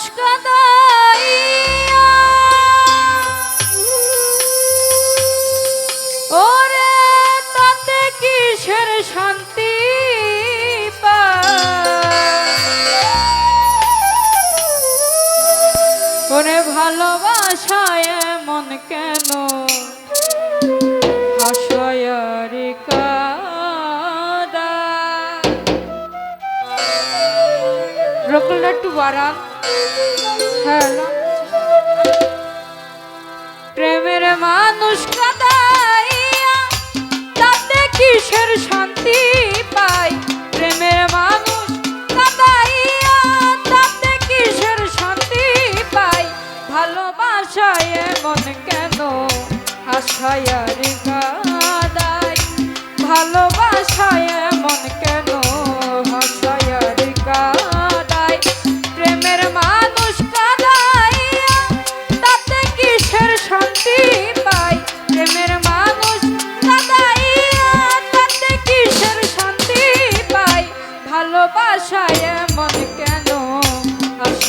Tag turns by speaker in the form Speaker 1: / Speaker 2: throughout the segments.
Speaker 1: মানুষ কাদাইয়া শান্তি ওরে ভালোবাসায় মন কেন? হাসয়ারিকা Rokulla to Varan প্রেমের মানুষ কাদাইয়া, তাতে কিসের শান্তি পাই? প্রেমের মানুষ কাদাইয়া, তাতে কিসের শান্তি পাই? ভালোবাসায় মন কেন আশায়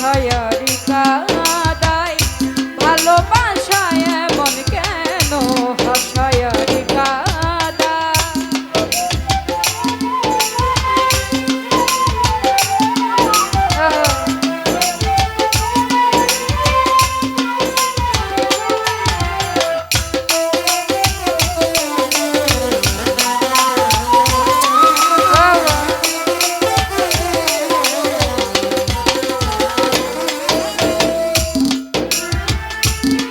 Speaker 1: Yeah. Bye.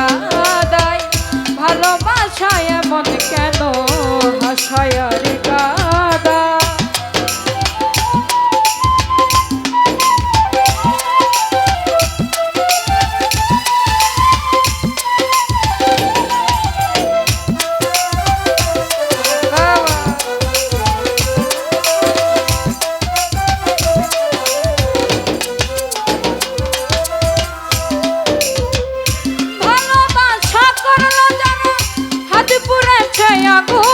Speaker 1: ছায়া মন কেন? মায়া গো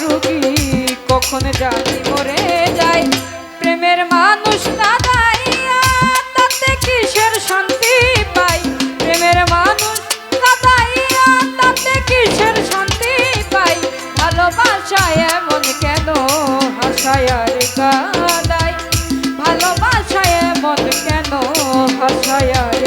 Speaker 1: রুগী কখন জানি মরে যায়? প্রেমের মানুষ না তাতে কিসের শান্তি পাই? প্রেমের মানুষ না তাতে কিসের শান্তি পাই? ভালোবাসায় এমন কেন হাসায় কাদাই ভালোবাসায় এমন কেন হাসায় আর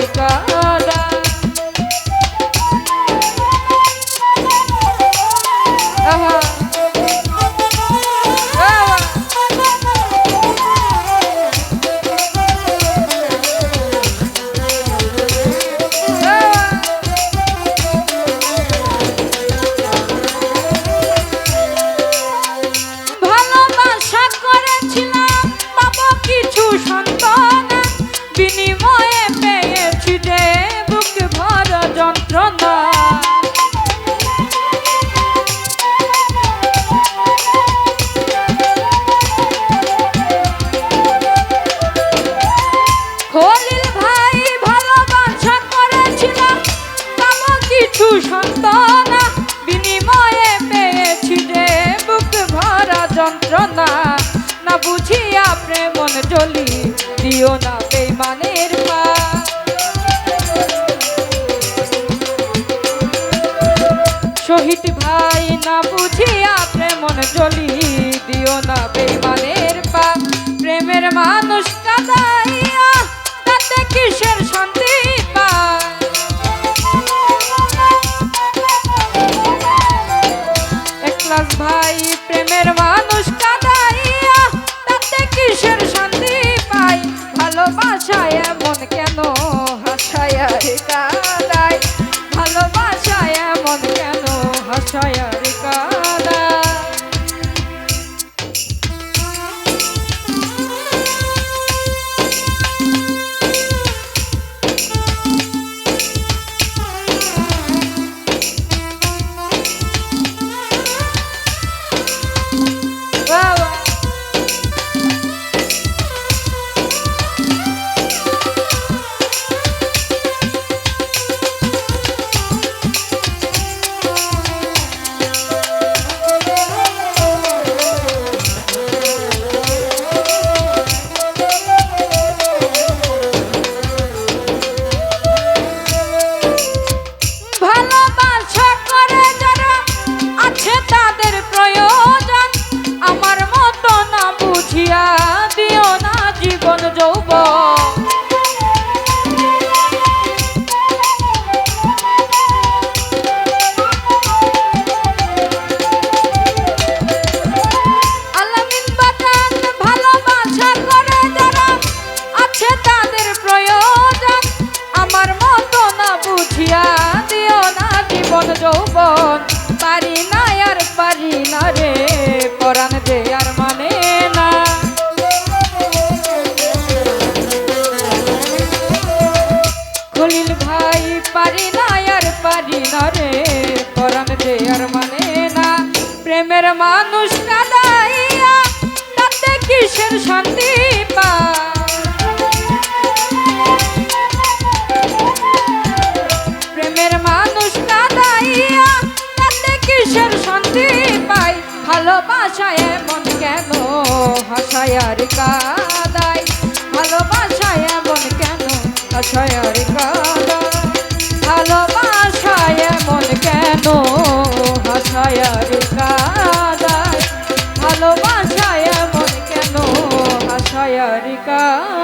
Speaker 1: না শহীদ ভাই না বুঝিয়া মন জলি দিও না বেমানের ভালোবাসায় মন কেন? হাসায়ার কাদাই ভালোবাসায় মন কেন? হাসায়ার কাদাই ভালোবাসায় মন কেন? হাসায়ার কাদাই ভালোবাসায় মন কেন? হাসায়ার কাদাই